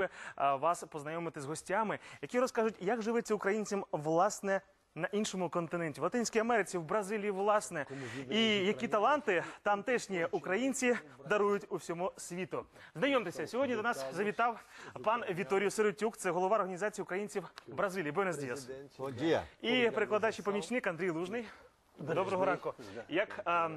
е, вас познайомити з гостями, які розкажуть, як живеться українцям власне. На іншому континенті, в Латинській Америці, в Бразилії, власне, і які таланти тамтешні українці дарують у всьому світу. Знайомтеся, сьогодні до нас завітав пан Віторіо Сиротюк, це голова організації українців Бразилії. Буенос діас. І перекладач і помічник Андрій Лужний. Доброго ранку. Як а,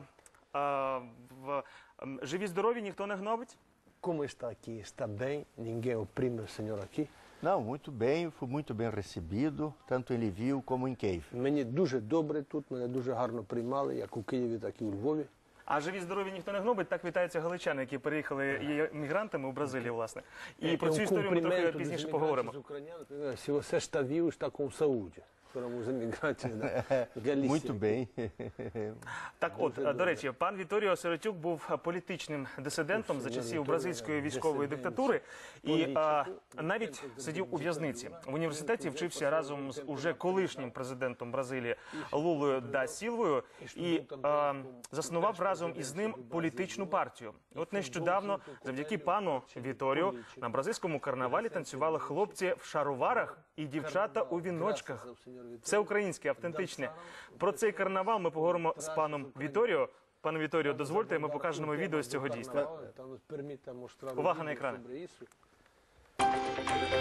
а, в м, живі здорові ніхто не гнобить? Como está aqui? Está bem? Ninguém oprime o senhor aqui? Não, muito bem, fui muito bem recebido, tanto em Liviu como em Kiev. Мені дуже добре тут, мене дуже гарно приймали, як у Києві, так і у Львові. А живі здорові ніхто не гнобить. Так вітаються галичани, які переїхали є мігрантами у Бразилію, власне. І про цю um історію ми трохи пізніше поговоримо. ucranianos. Se você está vivo, está com saúde. Foram os imigrantes da Galícia. Muito bem. Так, от до речі, пан Віторіо Сиротюк був політичним дисидентом за часів бразильської військової диктатури і а, навіть сидів у в'язниці. В університеті вчився разом з уже колишнім президентом Бразилії Лулою да Сілвою і а, заснував разом із ним політичну партію. От нещодавно, завдяки пану Віторіо, на бразильському карнавалі танцювали хлопці в шароварах і дівчата у віночках. Все українське, автентичне. Про цей карнавал ми поговоримо з паном Віторіо. Пане Віторіо, дозвольте, ми покажемо відео з цього дійства. Увага на екрани.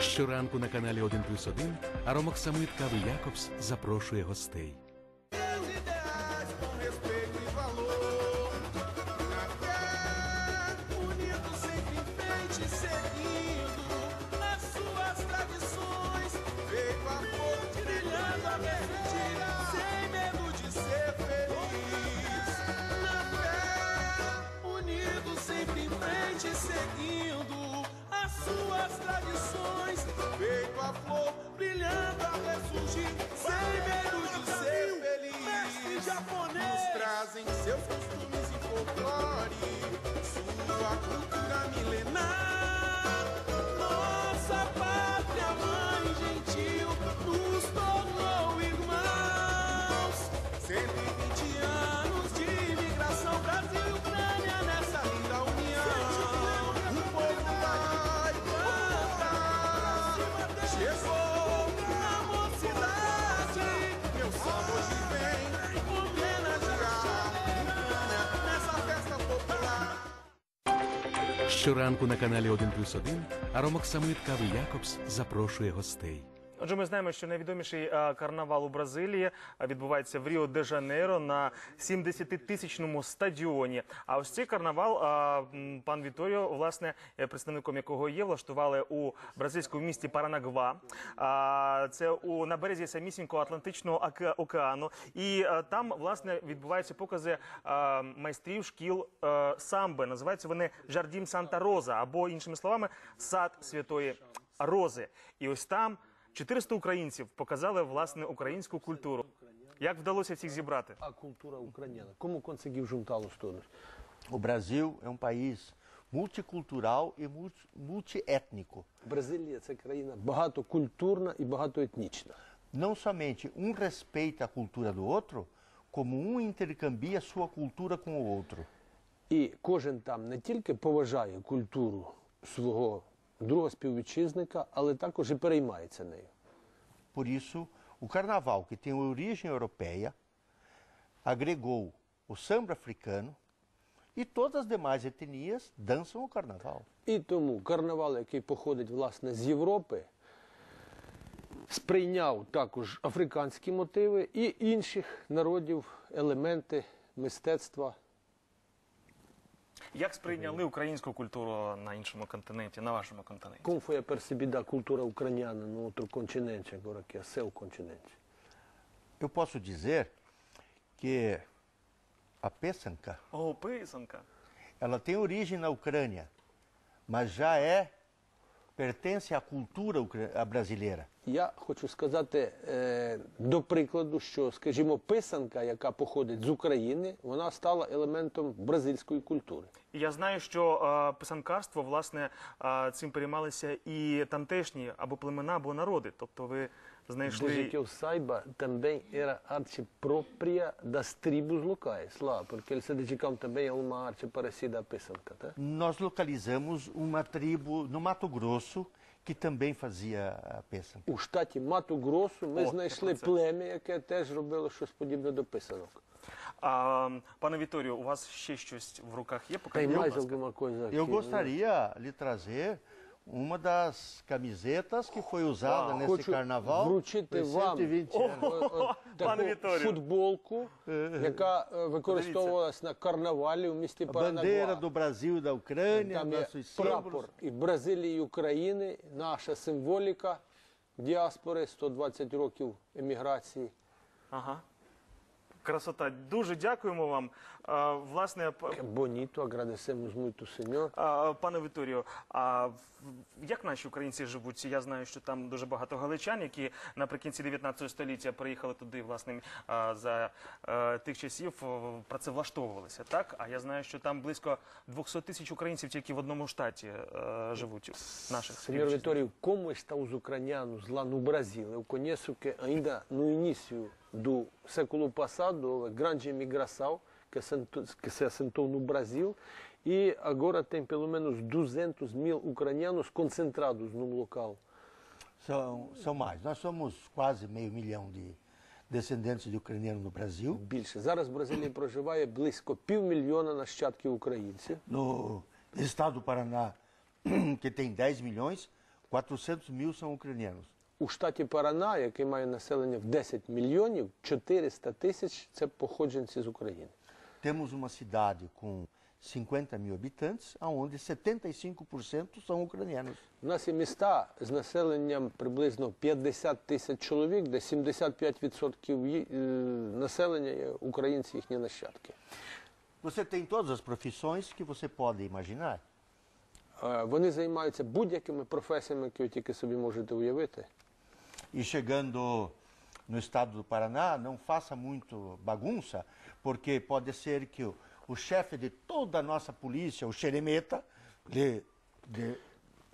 Щоранку на каналі 1 плюс 1 Аромок Самит Кави Якобс запрошує гостей. Valor. Em frente, seguindo as suas tradições. Feito a flor, brilhando a ressurgir, sem medo de ser feliz. Nos trazem seus costumes e folclore, sua cultura milenar. Щоранку на каналі 1 плюс 1 Аромок Самит Кави Якобс запрошує гостей. Отже, ми знаємо, що найвідоміший е, карнавал у Бразилії е, відбувається в Ріо де Жанейро на 70-тисячному стадіоні. А ось цей карнавал е, пан Віторіо, власне, представником якого є, влаштували у бразильському місті Паранагва. Це у на березі самісінького Атлантичного океану. І там власне відбуваються покази майстрів шкіл самби. Називаються вони Жардім Санта Роза або іншими словами сад святої Рози. І ось там 400 українців показали власне українську культуру. Як вдалося всіх зібрати? A cultura ucraniana. Como conseguiu juntá-los todos? O Brasil é um país multicultural e multi- multiétnico. Бразилія це країна багатокультурна і багатоетнічна. Não somente um respeita a cultura do outro, como um intercambia sua cultura com o outro. І кожен там не тільки поважає культуру свого друга співвітчизника, але також і переймається нею. Por isso, o carnaval, que tem origem europeia, agregou o samba africano e todas as demais etnias dançam o carnaval. І тому карнавал, який походить власне з Європи, сприйняв також африканські мотиви і інших народів елементи мистецтва. Як сприйняли українську культуру на іншому континенті, на вашому континенті? Como foi a percebida a cultura ucraniana no outro continente, agora que é seu continente? Eu posso dizer que a peçanca О, писанка. ela tem origem na Ucrânia, mas já é pertence à cultura ucra- a brasileira. Я хочу сказати, е, до прикладу, що, скажімо, писанка, яка походить з України, вона стала елементом бразильської культури. Я знаю, що е, писанкарство власне е, цим переймалися і тамтешні або племена, або народи. Тобто ви знайшли eu saiba, também era arte própria das tribos locais lá, porque eles se dedicavam também a uma arte parecida à pêsanca, tá? Nós localizamos uma tribo no Mato Grosso que também fazia a. У штаті Мату Гросу ми О, знайшли це. плем'я, яке теж робило щось подібне до писанок. А, пане Віторію, у вас ще щось в руках є? Покажіть, будь майже ласка. alguma coisa Eu gostaria de trazer uma das camisetas que foi usada nesse carnaval вручити вам 120 о, anos. о, Пане таку Віторію. футболку, яка е, використовувалась на карнавалі у місті A bandeira Паранагуа. do Brasil e da Ucrânia, Там є nossos símbolos. прапор і Бразилії, і України, наша символіка діаспори, 120 років еміграції. Ага. Красота. Дуже дякуємо вам. А, власне, п- Боніту, agradecemos muito, senhor. а, пане Віторію, а в- як наші українці живуть? Я знаю, що там дуже багато галичан, які наприкінці 19 століття приїхали туди, власне, а, за е, тих часів о, працевлаштовувалися. Так? А я знаю, що там близько 200 тисяч українців тільки в одному штаті е, живуть. Наших Senhor співвітчизників. Vitório, como está os ucranianos lá no Brasil? Eu conheço que ainda no início do século passado houve grande imigração que, assentou, que se assentou no Brasil e agora tem pelo menos 200 mil ucranianos concentrados num local. São, são mais. Nós somos quase meio milhão de descendentes de ucranianos no Brasil. Більше. Зараз в Бразилії проживає близько півмільйона нащадків українців. No estado do Paraná, que tem 10 milhões, 400 mil são ucranianos. У штаті Парана, який має населення в 10 мільйонів, 400 тисяч це походженці з України. Temos uma cidade com 50 mil habitantes, onde 75% são ucranianos. У нас є міста з населенням приблизно 50 тисяч чоловік, де 75% ї- е, населення є українці, їхні нащадки. Você tem todas as profissões que você pode imaginar. Е, Вони займаються будь-якими професіями, які ви тільки собі можете уявити. E chegando no estado do Paraná, não faça muito bagunça, porque pode ser que o, o chefe de toda a nossa polícia, o xeremeta, lhe, lhe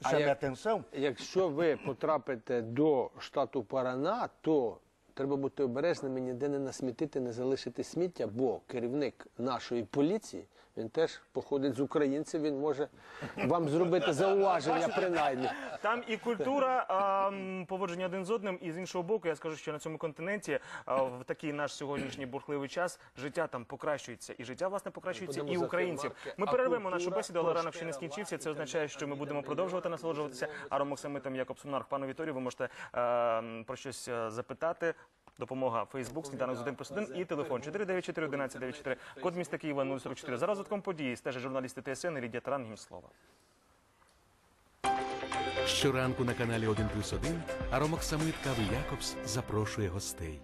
Ah, chame é- a atenção. Якщо ви потрапите до штату Парана, то треба бути обережними, ніде не насмітити, не залишити сміття, бо керівник нашої поліції він теж походить з українців, він може вам зробити зауваження принаймні. Там і культура а, поводження один з одним, і з іншого боку, я скажу, що на цьому континенті а, в такий наш сьогоднішній бурхливий час життя там покращується, і життя власне покращується і українців. Ми перервемо нашу бесіду, але ранок ще не скінчився. Це означає, що ми будемо продовжувати насолоджуватися аромоксамитом Якобсом Нарх. Пане Віторію, ви можете е, про щось е, запитати. Допомога Фейсбук, сніданок з 1 плюс 1 і телефон 494 1194, код міста Києва 044. За розвитком події стежать журналісти ТСН Лідія Таран, їм слово. Щоранку на каналі 1 плюс 1 Аромоксамит Кави Якобс запрошує гостей.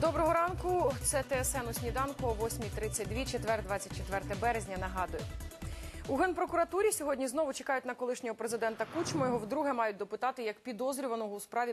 Доброго ранку. Це ТСН у сніданку о 8.32, четвер, 24 березня. Нагадую. У генпрокуратурі сьогодні знову чекають на колишнього президента Кучму. Його вдруге мають допитати як підозрюваного у справі